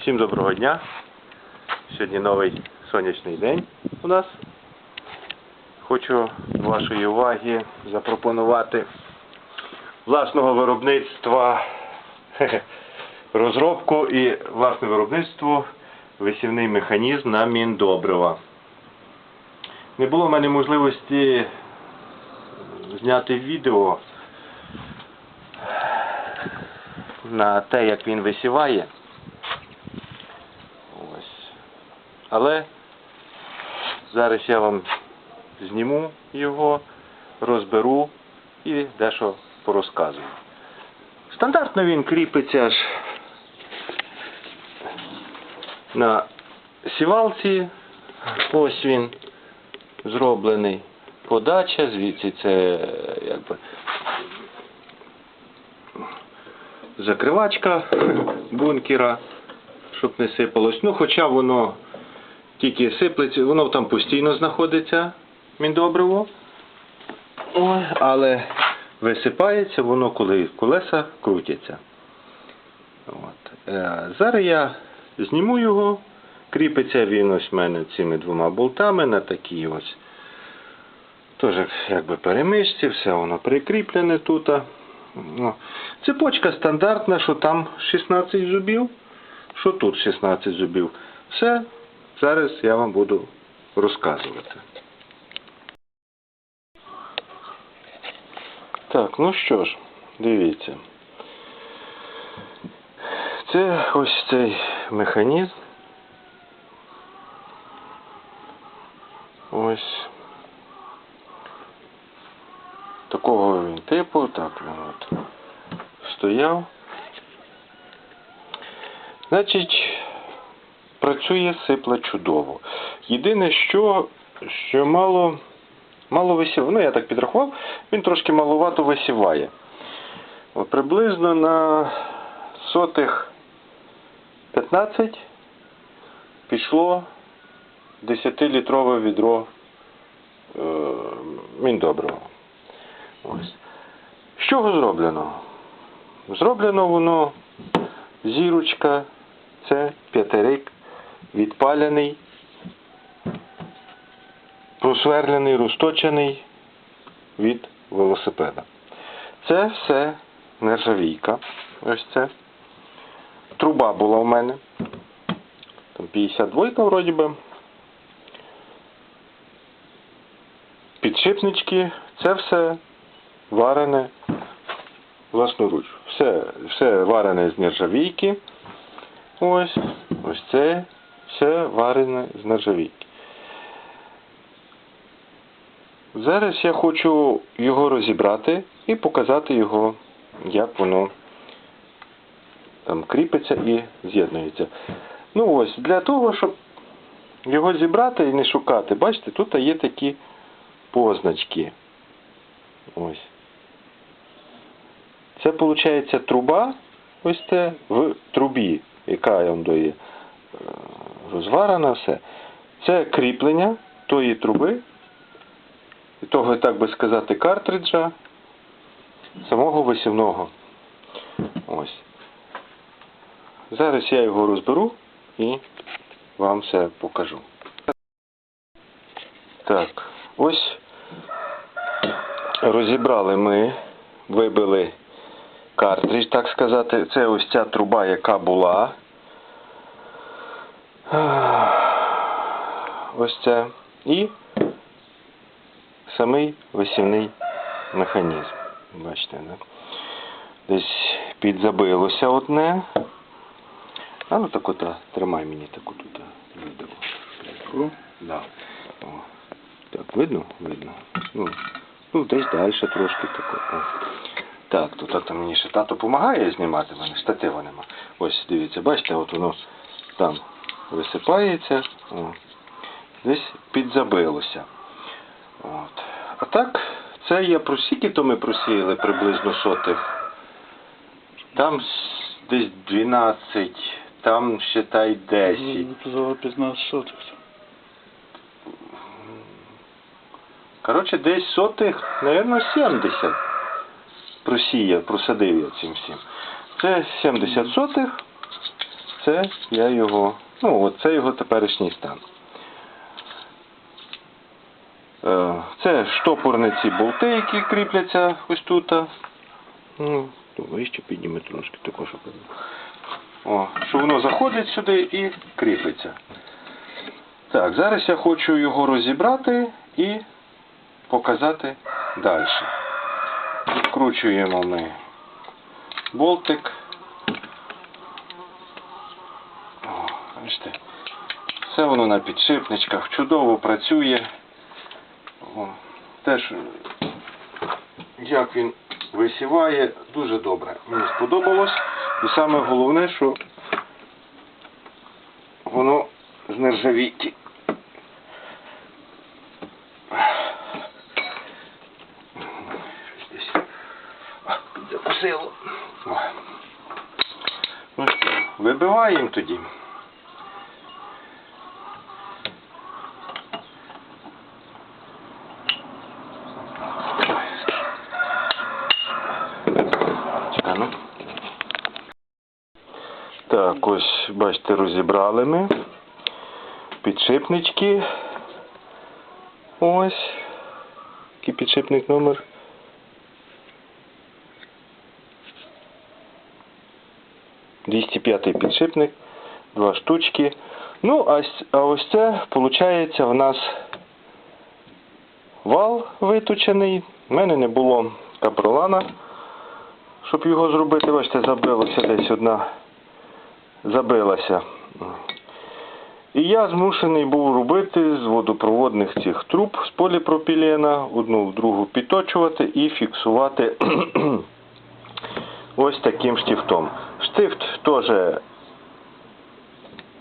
Всім доброго дня. Сьогодні новий сонячний день у нас. Хочу вашої уваги запропонувати власного виробництва розробку і власне виробництво висівний механізм на міндобрива. Не було в мене можливості зняти відео на те, як він висіває. Ось. Але зараз я вам зніму його, розберу і дещо порозказую. Стандартно він кріпиться аж на сівалці. Ось він зроблений. Подача, звідси це якби закривачка бункера, щоб не сипалось. Ну, хоча воно тільки сиплеться, воно там постійно знаходиться, міндобриво. Але висипається воно, коли колеса крутяться. От. Е, зараз я зніму його. Кріпиться він ось в мене цими двома болтами на такій ось. Теж якби перемичці, все воно прикріплене тут. Ну, Цепочка стандартна, що там 16 зубів, що тут 16 зубів. Все, зараз я вам буду розказувати. Так, ну що ж, дивіться. Це ось цей механізм. Ось. Такого він типу, так він от стояв. Значить, працює сипла чудово. Єдине, що, що мало, мало висіває, ну я так підрахував, він трошки маловато висіває. От приблизно на сотих 15 пішло 10-літрове відро е, міндобрива. Ось. З чого зроблено? Зроблено воно зірочка, це п'ятирик, відпалений, просверлений, розточений від велосипеда. Це все нержавійка. Ось це. Труба була в мене. Там 52 вроді би. Підшипнички, це все варене власноруч. Все, все варене з нержавійки. Ось, ось це все варене з нержавійки. Зараз я хочу його розібрати і показати його, як воно там кріпиться і з'єднується. Ну ось, для того, щоб його зібрати і не шукати, бачите, тут є такі позначки. Ось. Це виходить труба, ось це в трубі, яка вам дає е, розварена все. Це кріплення тої труби, того, так би сказати, картриджа самого висівного. Ось. Зараз я його розберу і вам все покажу. Так, ось розібрали ми, вибили картридж, так сказати. Це ось ця труба, яка була. Ось це. І самий висівний механізм. Бачите, да? десь підзабилося одне. А ну так от, тримай мені таку тут відео. Да. Так, видно? Видно. Ну, ну десь далі трошки тако. Так, то так мені ще тато допомагає знімати, мене штатива нема. Ось дивіться, бачите, от воно там висипається. О. Десь підзабилося. От. А так, це я про скільки то ми просіяли приблизно сотих. Там десь 12, там считай 10. Казали 15 сотих. Коротше, десь сотих, мабуть, 70 просіяв, просадив я цим всім. Це 70 сотих. Це я його. Ну, от це його теперішній стан. Е, Це штопорні ці болти, які кріпляться ось тут. Ну, вище підніме трошки також. О, що воно заходить сюди і кріпиться. Так, зараз я хочу його розібрати і показати далі. Вкручуємо ми болтик. О, бачите. Все воно на підшипничках чудово працює. О, теж як він висіває, дуже добре. Мені сподобалось. І саме головне, що воно з нержавійки. Щось десь а, закусило. Ну що, вибиваємо тоді. Ну. Так, ось, бачите, розібрали ми. Підшипнички. Ось. Який підшипник номер? Двісті п'ятий підшипник. Два штучки. Ну, а ось це, виходить, в нас вал виточений. У мене не було капролана, щоб його зробити. Бачите, забилося десь одна забилася. І я змушений був робити з водопроводних цих труб з поліпропілена, одну в другу підточувати і фіксувати ось таким штифтом. Штифт теж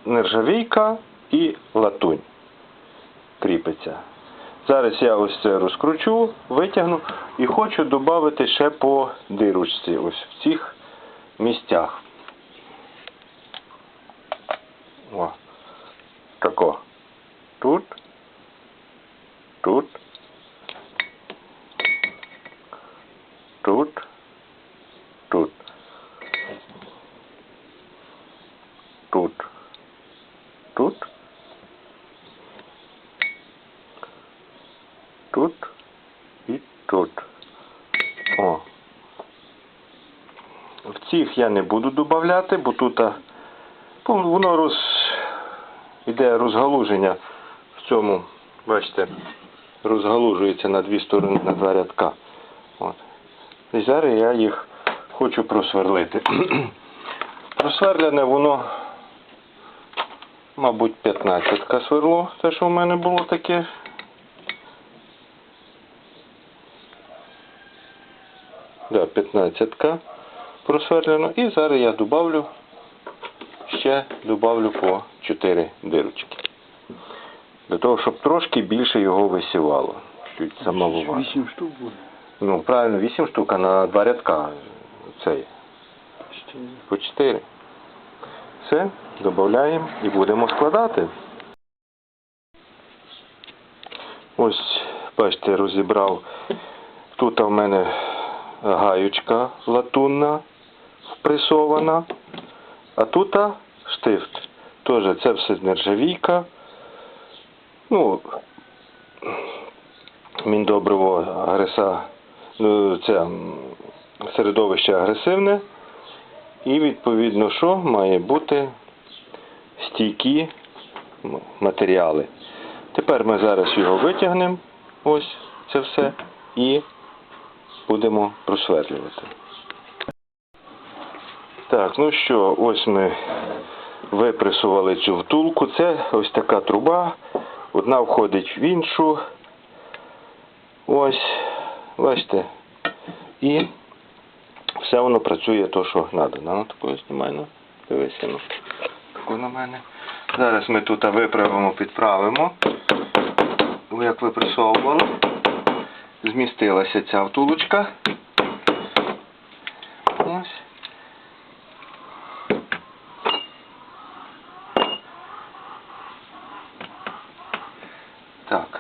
нержавійка і латунь кріпиться. Зараз я ось це розкручу, витягну і хочу додати ще по дирочці ось в цих місцях. О, тако. Тут, тут, тут, тут, тут, тут і тут. О. В цих я не буду додавати, бо тут Воно роз... іде розгалуження в цьому, бачите, розгалужується на дві сторони, на два рядка. От. І зараз я їх хочу просверлити. Просверлене воно, мабуть, 15 сверло, те, що в мене було таке. Да, 15 просверлено. І зараз я добавлю ще добавлю по 4 дирочки. Для того, щоб трошки більше його висівало. Чуть замалувато. Вісім штук буде. Ну, правильно, 8 штук, а на два рядка цей. По 4. Все, додаємо і будемо складати. Ось, бачите, розібрав. Тут в мене гаючка латунна впресована. А тут штифт. Теж це все нержавійка. Ну, міндобриво агреса, ну, це середовище агресивне. І відповідно, що має бути стійкі матеріали. Тепер ми зараз його витягнемо, ось це все, і будемо просверлювати. Так, ну що, ось ми випресували цю втулку. Це ось така труба. Одна входить в іншу. Ось, бачите. І все воно працює то, що треба. Ну, такою знімай, ну, дивися, ну. Таку на мене. Зараз ми тут виправимо, підправимо. Як випресовувало. Змістилася ця втулочка. Ось. Так.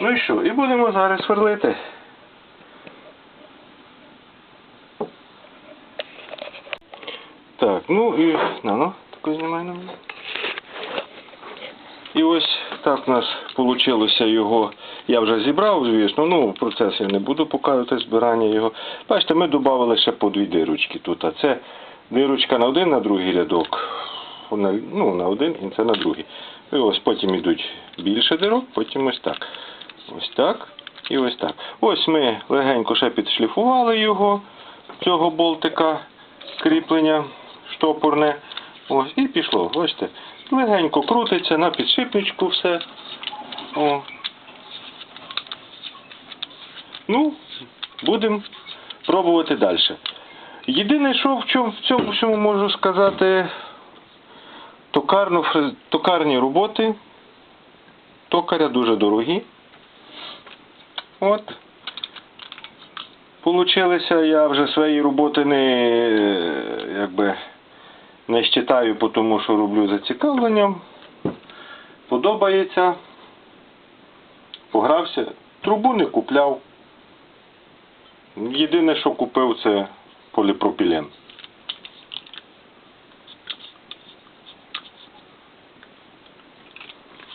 Ну і будемо зараз сверлити. Так, ну і на, ну, таку знімай. І ось так у нас вийшло його. Я вже зібрав, звісно, ну процес я не буду показувати збирання його. Бачите, ми додали ще по дві дирочки тут. А це дирочка на один, на другий рядок. Ну, на один і це на другий. І ось потім йдуть більше дирок, потім ось так. Ось так і ось так. Ось ми легенько ще підшліфували його, цього болтика кріплення штопорне. Ось, і пішло. Бачите, легенько крутиться на підшипничку все. О. Ну, будемо пробувати далі. Єдине, що в чому, в цьому всьому можу сказати, токарну, токарні роботи токаря дуже дорогі. От. Получилися, я вже свої роботи не, якби, не щитаю, тому що роблю зацікавленням. Подобається. Погрався. Трубу не купляв. Єдине, що купив, це поліпропілен.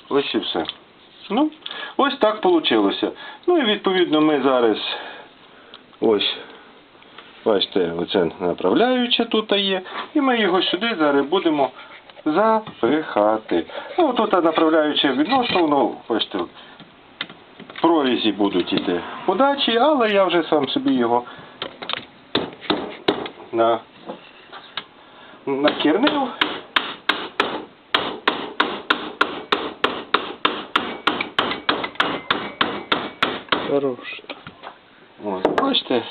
Ось і все. Ну, ось так вийшло. Ну і відповідно ми зараз ось, бачите, оце направляюче тут є. І ми його сюди зараз будемо запихати. Ну, тут направляюче відносно, воно, бачите, в прорізі будуть іти подачі, але я вже сам собі його на, накірнив. Хорош. Ось, бачите.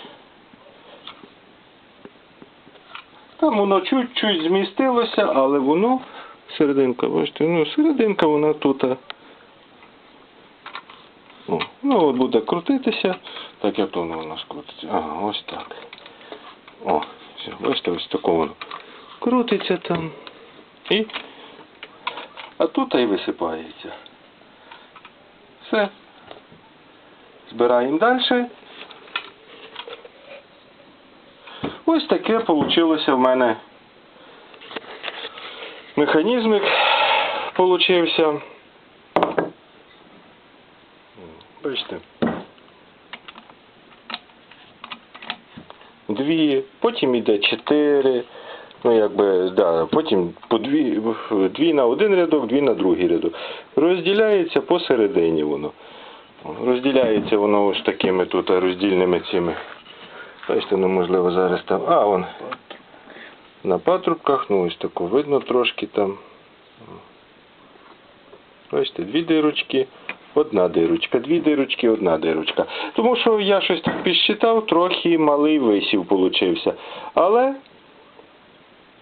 Там воно чуть-чуть змістилося, але воно серединка, бачите, ну серединка вона тут. О, ну от буде крутитися. Так як воно у нас крутиться. Ага, ось так. О, все, бачите, ось тако воно. Крутиться там. І. А тут і висипається. Все. Збираємо далі. Ось таке вийшло в мене механізмик получився. Бачите. Дві, потім йде чотири. Ну, якби, да, потім по дві, дві на один рядок, дві на другий рядок. Розділяється посередині воно. Розділяється воно ось такими тут роздільними цими. Бачите, ну можливо зараз там. А, вон. На патрубках, ну ось тако видно трошки там. Бачите, дві дирочки, одна дирочка, дві дирочки, одна дирочка. Тому що я щось так підсчитав, трохи малий висів получився. Але,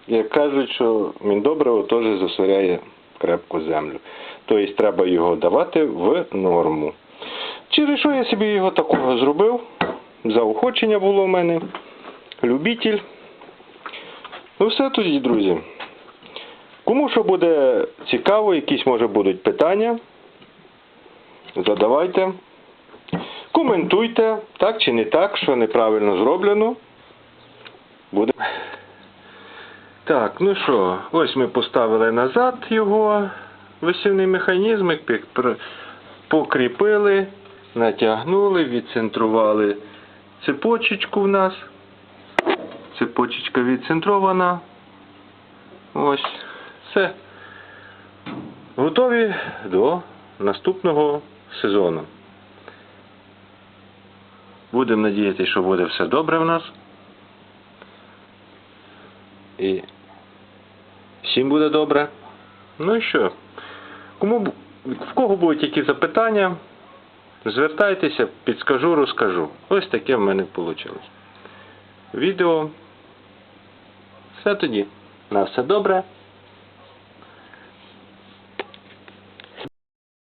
як кажуть, що міндобриво теж засоряє крепку землю. Тобто треба його давати в норму. Через що я собі його такого зробив? Заохочення було в мене. Любитель. Ну все тоді, друзі. Кому що буде цікаво, якісь може будуть питання, задавайте. Коментуйте, так чи не так, що неправильно зроблено. Буде. Так, ну що, ось ми поставили назад його висівний механізм, покріпили, натягнули, відцентрували цепочечку в нас. Цепочечка відцентрована. Ось. Все. Готові до наступного сезону. Будемо надіятися, що буде все добре в нас. І всім буде добре. Ну і що? Кому в кого будуть які запитання, звертайтеся, підскажу, розкажу. Ось таке в мене вийшло. Відео. Все тоді. На все добре.